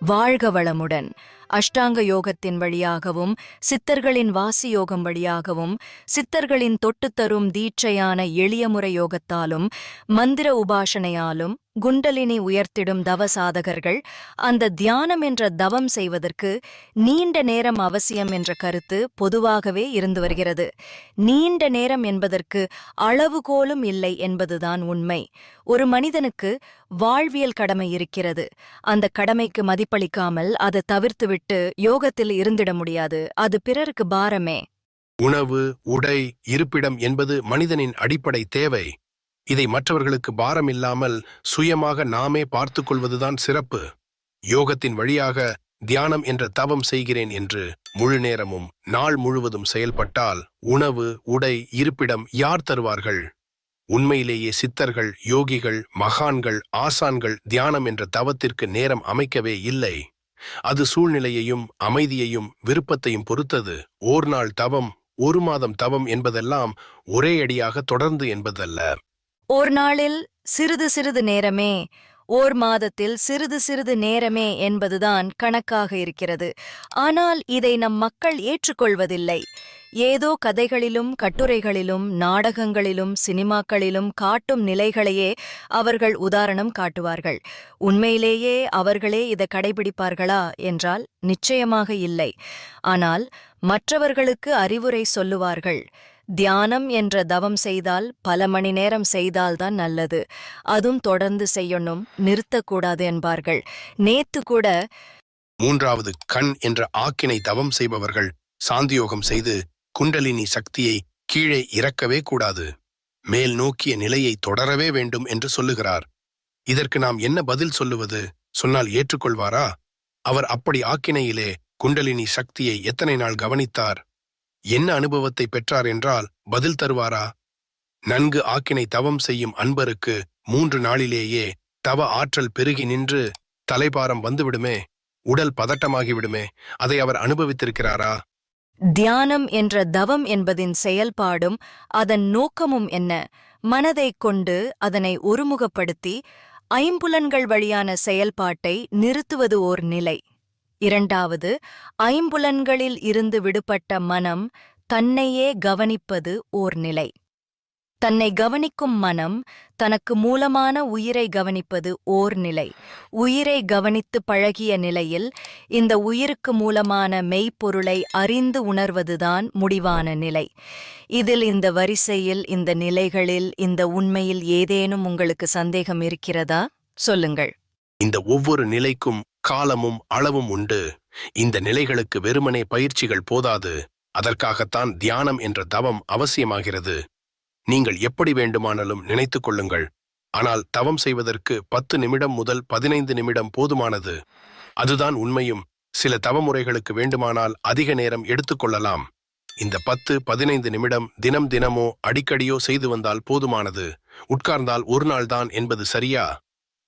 வாழ்க வளமுடன். அஷ்டாங்க யோகத்தின் வழியாகவும் சித்தர்களின் வாசி யோகம் வழியாகவும் சித்தர்களின் தொட்டுத்தரும் தீட்சையான எளிய முறை யோகத்தாலும் மந்திர உபாசனையாலும் குண்டலினி உயர்த்திடும் தவ சாதகர்கள் அந்த தியானம் என்ற தவம் செய்வதற்கு நீண்ட நேரம் அவசியம் என்ற கருத்து பொதுவாகவே இருந்து வருகிறது. நீண்ட நேரம் என்பதற்கு அளவுகோலும் இல்லை என்பதுதான் உண்மை. ஒரு மனிதனுக்கு வாழ்வியல் கடமை இருக்கிறது. அந்த கடமைக்கு மதிப்பளிக்காமல் அதை தவிர்த்துவிட்டு யோகத்தில் இருந்திட முடியாது. அது பிறருக்கு பாரமே. உணவு உடை இருப்பிடம் என்பது மனிதனின் அடிப்படை தேவை. இதை மற்றவர்களுக்கு பாரம் இல்லாமல் சுயமாக நாமே பார்த்து கொள்வதுதான் சிறப்பு. யோகத்தின் வழியாக தியானம் என்ற தவம் செய்கிறேன் என்று முழு நேரமும் நாள் முழுவதும் செயல்பட்டால் உணவு உடை இருப்பிடம் யார் தருவார்கள்? உண்மையிலேயே சித்தர்கள் யோகிகள் மகான்கள் ஆசான்கள் தியானம் என்ற தவத்திற்கு நேரம் அமைக்கவே இல்லை. அது சூழ்நிலையையும் அமைதியையும் விருப்பத்தையும் பொறுத்தது. ஓர் நாள் தவம் ஒரு மாதம் தவம் என்பதெல்லாம் ஒரே அடியாக தொடர்ந்து என்பதல்ல. ஒரு நாளில் சிறிது சிறிது நேரமே ஓர் மாதத்தில் சிறிது சிறிது நேரமே என்பதுதான் கணக்காக இருக்கிறது. ஆனால் இதை நம் மக்கள் ஏற்றுக்கொள்வதில்லை. ஏதோ கதைகளிலும் கட்டுரைகளிலும் நாடகங்களிலும் சினிமாக்களிலும் காட்டும் நிலைகளையே அவர்கள் உதாரணம் காட்டுவார்கள். உண்மையிலேயே அவர்களே இதை கடைபிடிப்பார்களா என்றால் நிச்சயமாக இல்லை. ஆனால் மற்றவர்களுக்கு அறிவுரை சொல்லுவார்கள். தியானம் என்ற தவம் செய்தால் பல மணி நேரம் செய்தால்தான் நல்லது. அதுவும் தொடர்ந்து செய்யணும் நிறுத்தக்கூடாது என்பார்கள். நேத்து கூட மூன்றாவது கண் என்ற ஆக்கினை தவம் செய்பவர்கள் சாந்தியோகம் செய்து குண்டலினி சக்தியை கீழே இறக்கவே கூடாது. மேல் நோக்கிய நிலையை தொடரவே வேண்டும் என்று சொல்லுகிறார். இதற்கு நாம் என்ன பதில் சொல்லுவது? சொன்னால் ஏற்றுக்கொள்வாரா? அவர் அப்படி ஆக்கினையிலே குண்டலினி சக்தியை எத்தனை நாள் கவனித்தார்? என்ன அனுபவத்தை பெற்றார் என்றால் பதில் தருவாரா? நன்கு ஆக்கினை தவம் செய்யும் அன்பருக்கு மூன்று நாளிலேயே தவ ஆற்றல் பெருகி நின்று தலைபாரம் வந்துவிடுமே உடல் பதட்டமாகிவிடுமே அதை அவர் அனுபவித்திருக்கிறாரா? தியானம் என்ற தவம் என்பதின் செயல்பாடும் அதன் நோக்கமும் என்ன? மனதைக் கொண்டு அதனை ஒருமுகப்படுத்தி ஐம்புலன்கள் வழியான செயல்பாட்டை நிறுத்துவது ஓர் நிலை. இரண்டாவது ஐம்புலன்களில் இருந்து விடுபட்ட மனம் தன்னையே கவனிப்பது ஓர் நிலை. தன்னை கவனிக்கும் மனம் தனக்கு மூலமான உயிரை கவனிப்பது ஓர் நிலை. உயிரை கவனித்து பழகிய நிலையில் இந்த உயிருக்கு மூலமான மெய்ப்பொருளை அறிந்து உணர்வதுதான் முடிவான நிலை. இதில் இந்த வரிசையில் இந்த நிலைகளில் இந்த உண்மையில் ஏதேனும் உங்களுக்கு சந்தேகம் இருக்கிறதா? சொல்லுங்கள். இந்த ஒவ்வொரு நிலைக்கும் காலமும் அளவும் உண்டு. இந்த நிலைகளுக்கு வெறுமனே பயிற்சிகள் போதாது. அதற்காகத்தான் தியானம் என்ற தவம் அவசியமாகிறது. நீங்கள் எப்படி வேண்டுமானாலும் நினைத்துக் கொள்ளுங்கள். ஆனால் தவம் செய்வதற்கு பத்து நிமிடம் முதல் பதினைந்து நிமிடம் போதுமானது. அதுதான் உண்மையும். சில தவமுறைகளுக்கு வேண்டுமானால் அதிக நேரம் எடுத்துக்கொள்ளலாம் இந்த பத்து பதினைந்து நிமிடம் தினம் தினமோ அடிக்கடியோ செய்து வந்தால் போதுமானது. உட்கார்ந்தால் ஒரு நாள்தான் என்பது சரியா?